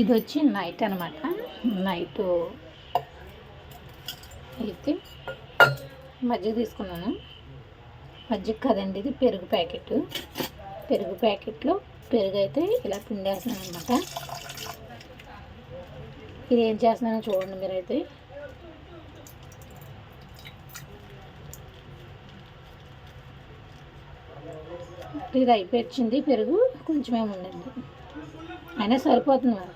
ఇది వచ్చి నైట్ అనమాట నైట్ అయితే మజ్జిగ తీసుకున్నాను. మజ్జిగ కదండి ఇది పెరుగు ప్యాకెట్. పెరుగు ప్యాకెట్లో పెరుగు అయితే ఇలా పిండేస్తున్నాను అనమాట ఇది ఏం చేస్తున్నానో చూడండి మీరైతే. ఇది అయిపోయింది. పెరుగు కొంచెమే ఉండండి. అయినా సరిపోతుంది మరి.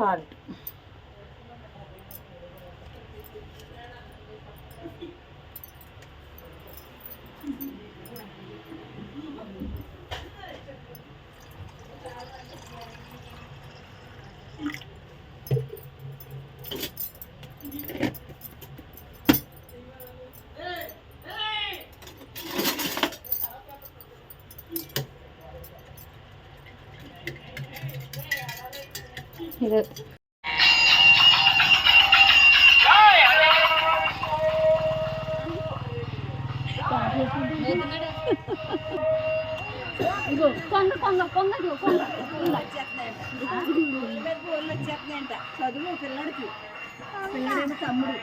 సాల్ట్ ఇది కొంగ కొంగ కొంగ కొంగ. వచ్చేస్తున్నాయంట చదువు పిల్లడికి పిల్లడేమో తమ్ముడు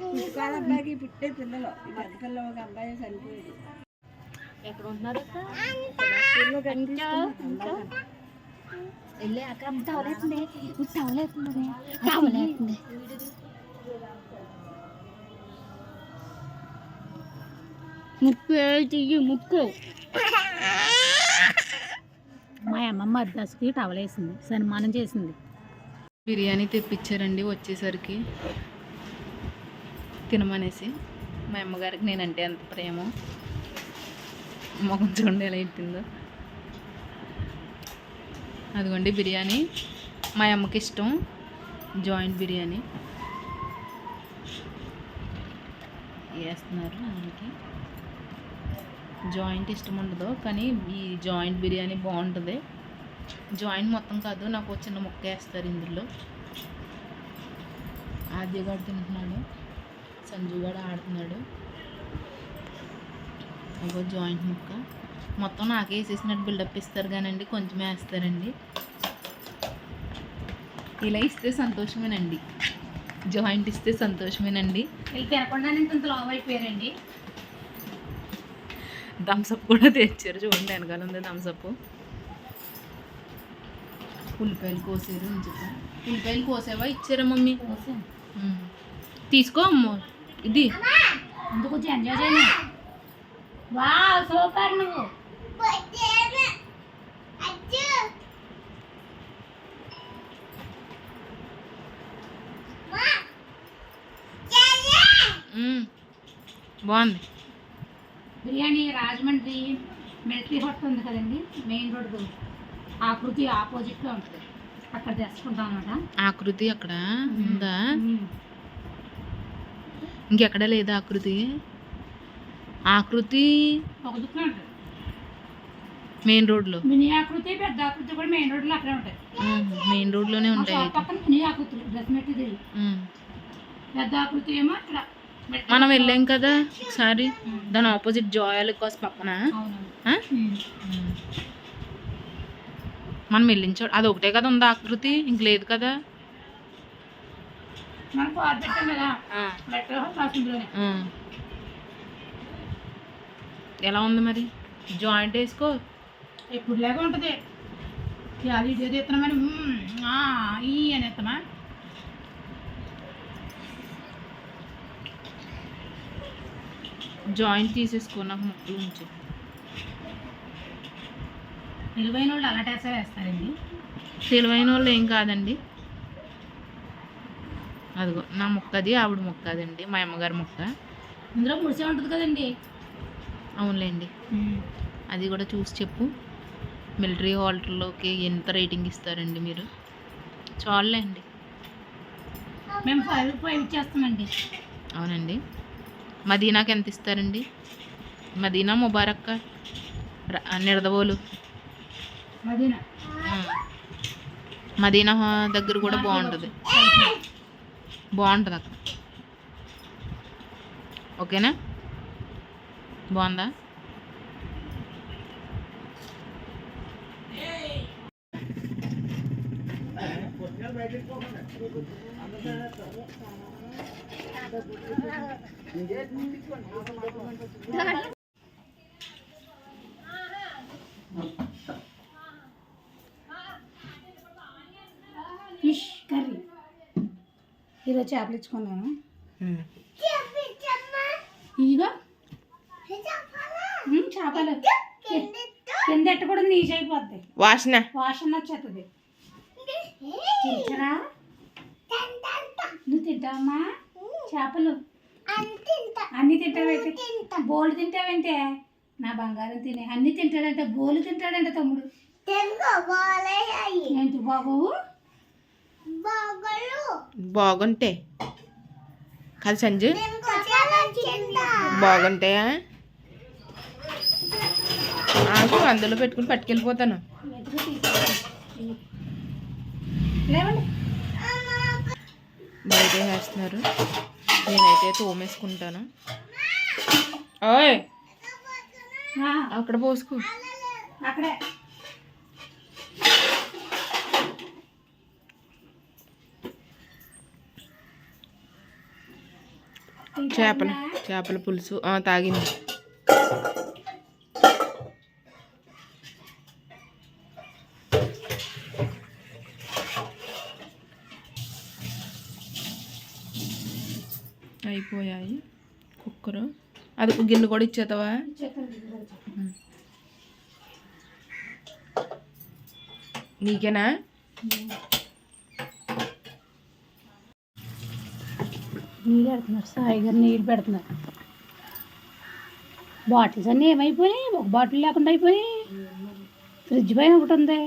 పుట్టుకాల అబ్బాయికి పుట్టే పిల్లలు ఈ పెద్ద పిల్ల ఒక అబ్బాయి చనిపోయాడు ఎక్కడ ఉంటున్నారు ముక్కు చెయ్యి ముక్కు. మా అమ్మమ్మ అద్దసుకి టవలేసింది సన్మానం చేసింది. బిర్యానీ తెప్పించారండి వచ్చేసరికి. తినమనేసి మా అమ్మగారికి నేనంటే ఎంత ప్రేమో. మొఖం చూడండి ఎలా ఇట్టిందో అదిగోండి బిర్యానీ. మా అమ్మకి ఇష్టం. జాయింట్ బిర్యానీ. వేస్తున్నారు ఆయనకి జాయింట్ ఇష్టం ఉండదు కానీ ఈ జాయింట్ బిర్యానీ బాగుంటుంది. జాయింట్ మొత్తం కాదు నాకు చిన్న ముక్క వేస్తారు ఇందులో. ఆద్యగాడు తింటున్నాడు. సంజు గారు ఆడుతున్నాడు. అగో జాయింట్ ముక్క. మొత్తం నాకే వేసేసినట్టు బిల్డప్ ఇస్తారు కానండి కొంచెమే వేస్తారండి. ఇలా ఇస్తే సంతోషమేనండి. జాయింట్ ఇస్తే సంతోషమేనండి. వీళ్ళు తినకుండా ఇంత లావ్ అయిపోయారండి. థమ్సప్ కూడా తెచ్చారు చూడండి వెనకాల ఉంది థమ్సప్ ఉల్లిపాయలు కోసారు ఇంచుక ఉల్లిపాయలు కోసావా? ఇచ్చారా మమ్మీ. తీసుకో అమ్మ. ఇది. కొంచెం ఎంజాయ్ చేయండి వావ్ సూపర్ నువ్వు. బాగుంది. బిర్యానీ రాజమండ్రి మిలిటరీ హోటల్ ఉంది కదండి మెయిన్ రోడ్ ఆకృతి ఆపోజిట్లో ఉంటుంది. అక్కడ తెచ్చుకుంటాం అనమాట ఆకృతి అక్కడ ఉందా? ఇంకెక్కడ లేదా ఆకృతి ఆకృతి ఒక దుకాణం ఉంటుంది. మెయిన్ రోడ్లో. మినీ ఆకృతి పెద్ద ఆకృతి కూడా మెయిన్ రోడ్లో అక్కడే ఉంటాయి. మెయిన్ రోడ్లోనే ఉంటాయి పక్కన మినీ ఆకృతి డ్రెస్ మెటీరియల్. ఉమ్. పెద్ద ఆకృతి ఏమో అక్కడ. మనం వెళ్ళాం కదా ఒకసారి. దాని ఆపోజిట్ జాయాల కోసం పక్కన. మనం వెళ్ళిన చోట అది ఒకటే కదా ఉంది ఆకృతి ఇంక లేదు కదా. ఎలా ఉంది మరి? జాయింట్ వేసుకో. ఇప్పుడు లాగా ఉంటుంది. ఎత్తున్నామని మ్మ్, ఆ, ఈ అని ఎత్తమా జాయింట్ తీసేసుకో నాకు ముక్కలు ఉంచు తెలివైన వాళ్ళు అలా టేసా వేస్తారండి? తెలివైన వాళ్ళు ఏం కాదండి. అదిగో నా ముక్క అది ఆవిడ ముక్క అదండి మా అమ్మగారి ముక్క. ఇందులో ముడిసే ఉంటుంది కదండి? అవునులేండి. అది కూడా చూసి చెప్పు. మిలిటరీ హాల్టర్లోకి ఎంత రేటింగ్ ఇస్తారండి మీరు? చాలండి మేము ఫైవ్ ఫైవ్ ఇచ్చేస్తామండి. అవునండి. మదీనాకి ఎంత ఇస్తారండి మదీనా ముబారక్క? నిడదవోలు? మదీనా. దగ్గర కూడా బాగుంటుంది. బాగుంటుంది అక్కడ ఓకేనా? బాగుందా? Fish curry. ఈరోజు చేపలు ఇచ్చుకున్నాను. ఇదిగో. చేపలు. కింద ఎట్టకూడదు నీచ్ అయిపోద్ది. వాసన. వాసన వచ్చేస్తుంది తింటారా? నువ్వు తింటావమ్మా? చేపలు. అన్ని తింటావేంటి? బోలు తింటావేంటే? నా బంగారం తినే. అన్ని తింటాడంటే బోలు తింటాడంటే తమ్ముడు. ఏంటి బాబు? బాగుంటాయి కదా సంజు. బాగుంటాయా నాకు అందులో పెట్టుకుని పట్టుకెళ్ళిపోతాను. బయట వేస్తున్నారు నేనైతే తోమేసుకుంటాను. ఓయ్! అక్కడ పోసుకో. అక్కడే. చేపలు చేపల పులుసు. తాగింది. అయిపోయాయి. కుక్కరు. అది గిన్నె కూడా ఇచ్చేతావా? నీకేనా? నీళ్ళు పెడుతున్నారు. సాయి గారు నీళ్ళు పెడుతున్నారు. బాటిల్స్ అన్నీ ఏమైపోయినాయి? ఒక బాటిల్ లేకుండా అయిపోయినాయి. ఫ్రిడ్జ్ పైన ఒకటి ఉంది.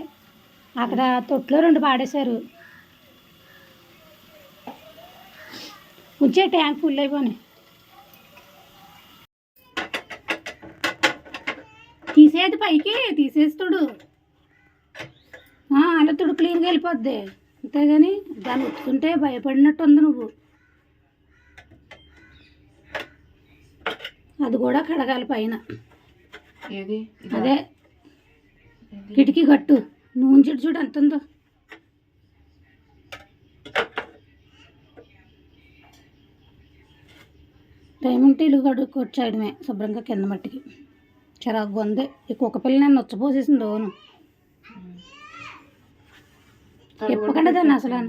అక్కడ తొట్లో రెండు పాడేశారు. ఉంచే ట్యాంక్ ఫుల్ అయిపోయినాయి తీసేది పైకి తీసేస్తుడు అలా తుడు క్లీన్గా వెళ్ళిపోద్ది అంతేగాని దాన్ని ఉత్తుకుంటే భయపడినట్టు ఉంది నువ్వు అది కూడా కడగాలి పైన అదే కిటికీ కట్టు నూనె చెట్టు చూడు ఎంత ఉందో డైమండ్ ఇల్లు కడు కొచ్చాయడమే శుభ్రంగా కింద మట్టికి. చిరాకు ఉంది. ఈ కుక్క పిల్ల నన్ను నొచ్చపోసేసింది ఓను. తిప్పకుండా దాన్ని అసలు?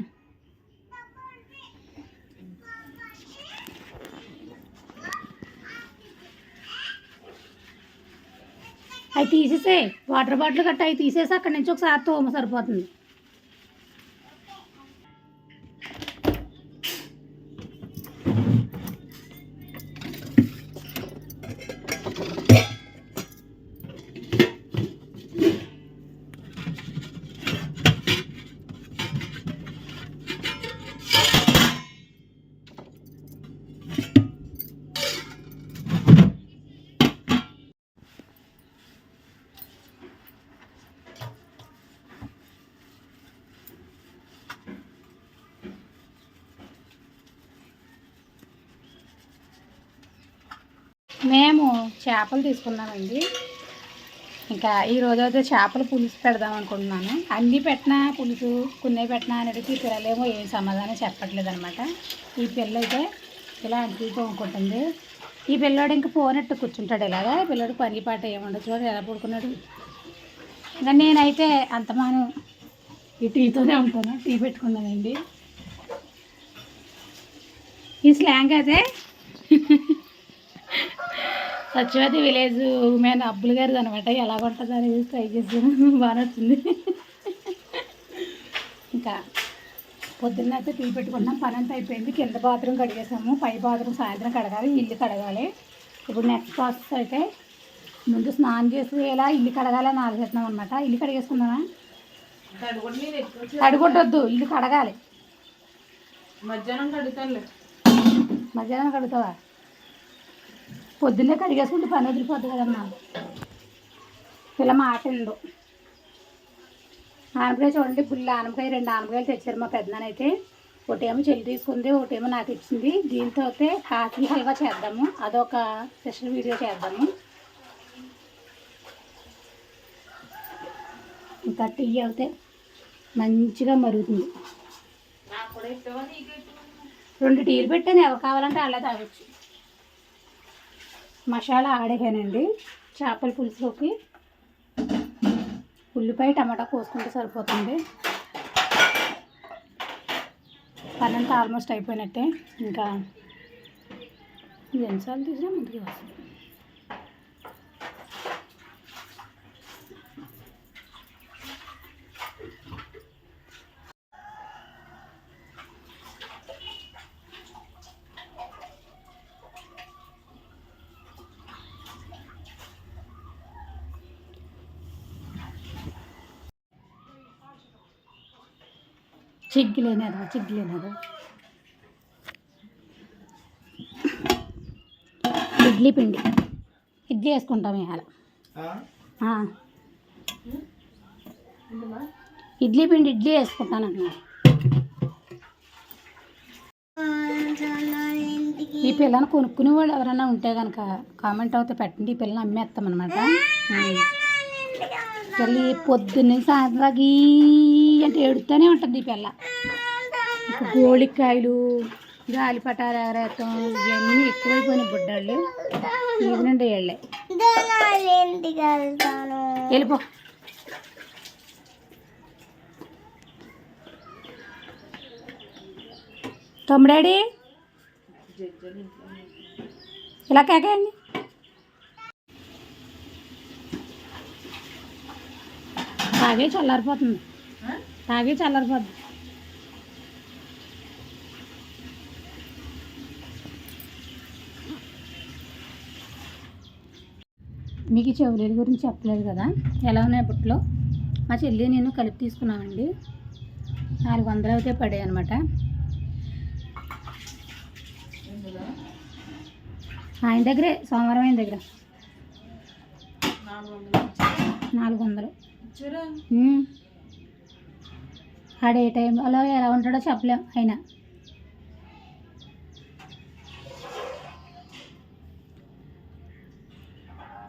అవి తీసేసే వాటర్ బాటిల్ గట్ట అవి తీసేసి అక్కడి నుంచి ఒకసారి తోమ సరిపోతుంది. మేము చేపలు తీసుకున్నామండి. ఇంకా ఈ రోజు అయితే చేపల పులుసు పెడదాం అనుకుంటున్నాను. అన్నీ పెట్టినా పులుసు కొన్ని పెట్టినా అనేది పిల్లలేమో ఏం సమాధానం చెప్పట్లేదు అనమాట ఈ పిల్ల అయితే ఇలా అంటుతో అనుకుంటుంది ఈ పిల్లోడు ఇంకా పోనట్టు కూర్చుంటాడు ఇలాగా. పిల్లోడు పని పాట ఏముండదు చూడండి ఎలా పడుకున్నాడు. ఇంకా నేనైతే అంతమాను ఈ టీతోనే ఉంటాను. టీ పెట్టుకున్నానండి. ఈ స్లాంగ్ అదే. సత్యవతి విలేజ్ ఉమెన్ అబ్బుల్ గారిది అనమాట. ఎలా ఉంటుంది అనేది ట్రై చేసాను బాగా నచ్చింది ఇంకా పొద్దున్న అయితే టీ పెట్టుకున్నాం. పని అంతా అయిపోయింది. కింద బాత్రూమ్ కడిగేసాము పై బాత్రూమ్ సాయంత్రం కడగాలి. ఇల్లు కడగాలి. ఇప్పుడు నెక్స్ట్ ప్రాసెస్ అయితే ముందు స్నానం చేసి ఇలా ఇల్లు కడగాలని ఆలోచిస్తున్నాం అనమాట ఇల్లు కడిగేసుకుందామా? కడుగొట్టొద్దు. ఇల్లు కడగాలి. మధ్యాహ్నం కడుతానులే మధ్యాహ్నం కడుగుతావా? పొద్దున్నే కడిగేసుకుంటే పని వదిలిపోద్ది కదమ్మా. పిల్ల మాట వినడు. ఆనపకాయ చూడండి బుల్ల ఆనపకాయ రెండు ఆనపకాయలు తెచ్చారు మా పెద్దనానైతే ఒకటేమో చెల్లి తీసుకుంది ఒకటేమో నాకు ఇచ్చింది. దీంతో అయితే కాఫీ హల్వా చేద్దాము. అదొక స్పెషల్ వీడియో చేద్దాము. ఇంకా టీ అయితే మంచిగా మరుగుతుంది. రెండు టీలు పెట్టాను ఎవరు కావాలంటే అలా తాగొచ్చు. మసాలా ఆడేగానండి చేపల పులుసులోకి ఉల్లిపాయ టమాటా కోసుకుంటే సరిపోతుంది. పనంతా ఆల్మోస్ట్ అయిపోయినట్టే. ఇంకా ఎన్నిసార్లు తీసినా ముందుకు వస్తుంది. చిగ్గులేనదు చిగ్గులేనదు ఇడ్లీ పిండి. ఇడ్లీ వేసుకుంటాం ఇవాళ. ఆ. ఇడ్లీ పిండి ఇడ్లీ వేసుకుంటాను అన్నా ఈ పిల్లని కొనుక్కునే వాళ్ళు ఎవరైనా ఉంటే కనుక కామెంట్ అయితే పెట్టండి. ఈ పిల్లని అమ్మేస్తామన్నమాట. అసలు పొద్దున్నే సాయంత్రాకి అంటే ఏడుతూనే ఉంటుంది ఈ పిల్ల. గోళికాయలు గాలిపటాలు ఎగరేస్తాం ఇవన్నీ ఎక్కువైపోయిన బుడ్డాళ్ళు. ఈవినండి వెళ్ళే వెళ్ళిపో. తమ్ముడాడి? ఇలా కేకండి తాగే చల్లారిపోతుంది. తాగే చల్లారిపోతుంది. మీకు చెవులీల గురించి చెప్పలేదు కదా? ఎలా ఉన్నాయి బుట్టలో మా చెల్లి నేను కలిపి తీసుకున్నామండి. నాలుగు వందలు అయితే పడాయి అనమాట ఆయన దగ్గరే సోమవారం ఆయన దగ్గర. నాలుగు వందలు. ఆడ టైంలో ఎలా ఉంటాడో చెప్పలేం ఆయన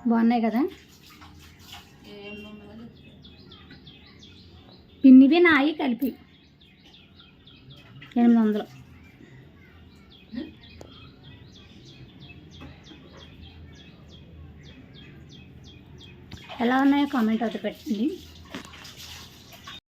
బాగున్నాయి కదా? పిన్నివి నాయి కలిపి. ఎనిమిది వందలు. ఎలా ఉన్నాయో కామెంట్ అయితే పెట్టండి.